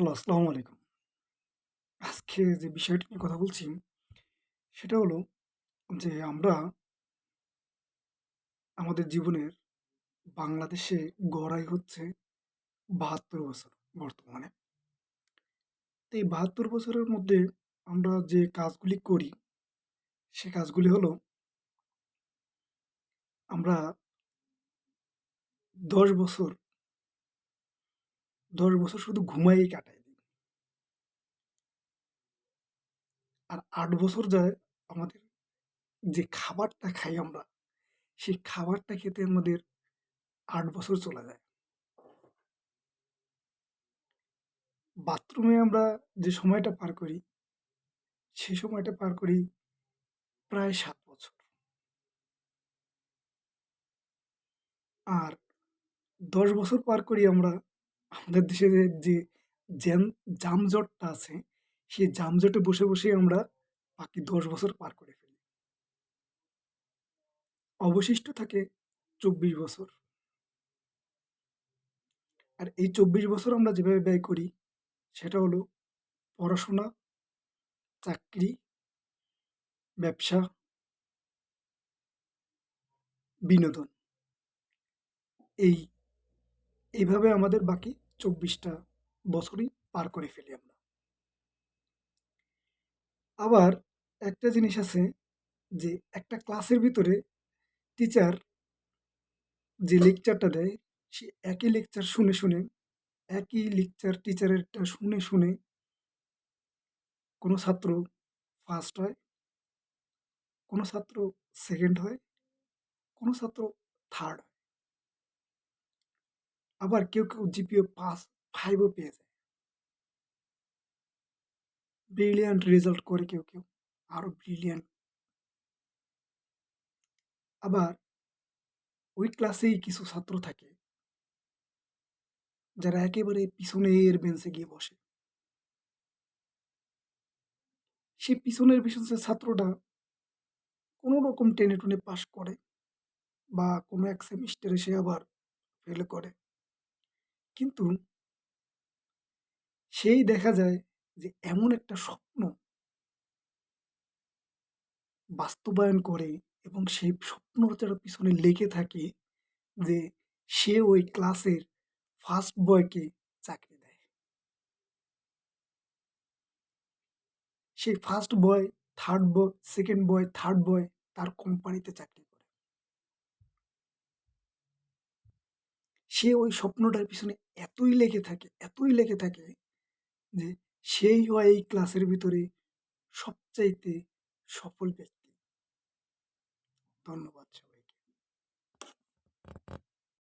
Hello, আসসালামু আলাইকুম। আজকে যে বিষয়টি নিয়ে কথা বলছি, সেটা হলো যে আমরা আমাদের জীবনের বাংলাদেশে গড়াই হচ্ছে ৭২ বছর বর্তমানে। তো এই ৭২ বছরের মধ্যে আমরা যে কাজগুলি করি, সে কাজগুলি হলো আমরা ১০ বছর ১০ বছর শুধু ঘুমায়েই কাটাই দিই। আর আট বছর যায় আমাদের যে খাবারটা খাই আমরা, সেই খাবারটা খেতে আমাদের আট বছর চলে যায়। বাথরুমে আমরা যে সময়টা পার করি, সে সময়টা পার করি প্রায় সাত বছর। আর ১০ বছর পার করি আমরা আমাদের দেশে যে জ্যাম যানজটটা আছে, সেই যানজটে বসে, বসেই আমরা বাকি ১০ বছর পার করে ফেলি। অবশিষ্ট থাকে ২৪ বছর। আর এই ২৪ বছর আমরা যেভাবে ব্যয় করি, সেটা হলো পড়াশোনা, চাকরি, ব্যবসা বিনোদন। এই এইভাবে আমাদের বাকি চব্বিশটা বছরই পার করে ফেলি আমরা। আবার একটা জিনিস আছে যে একটা ক্লাসের ভিতরে টিচার যে লেকচারটা দেয়, সে একই লেকচার শুনে, শুনে একই লেকচার টিচারেরটা শুনে, শুনে কোনো ছাত্র ফার্স্ট হয়, কোনো ছাত্র সেকেন্ড হয়, কোনো ছাত্র থার্ড হয়। আবার কেউ, কেউ জিপিও পাস ফাইভও পেয়ে যায়। ব্রিলিয়ান্ট রেজাল্ট করে কেউ, কেউ। আরও ব্রিলিয়ান্ট আবার ওই ক্লাসেই কিছু ছাত্র থাকে যারা একেবারে পিছনের বেঞ্চে গিয়ে বসে। সেই পিছনের বেঞ্চের ছাত্রটা কোনোরকম টেনে-টুনে পাশ করে বা কোনো এক সেমিস্টারে সে আবার ফেল করে। কিন্তু সেই দেখা যায় যে এমন একটা স্বপ্ন বাস্তবায়ন করে এবং সেই স্বপ্নটার পিছনে লেগে থাকে যে সে ওই ক্লাসের ফার্স্ট বয়কে চাকরি দেয়। সেই first boy, third boy, second boy, third boy তার কোম্পানিতে চাকরি করে। সে ওই স্বপ্নটার পিছনে এতই লেগে থাকে, এতই লেগে থাকে যে সেই হয় এই ক্লাসের ভিতরে সবচাইতে সফল ব্যক্তি। ধন্যবাদ।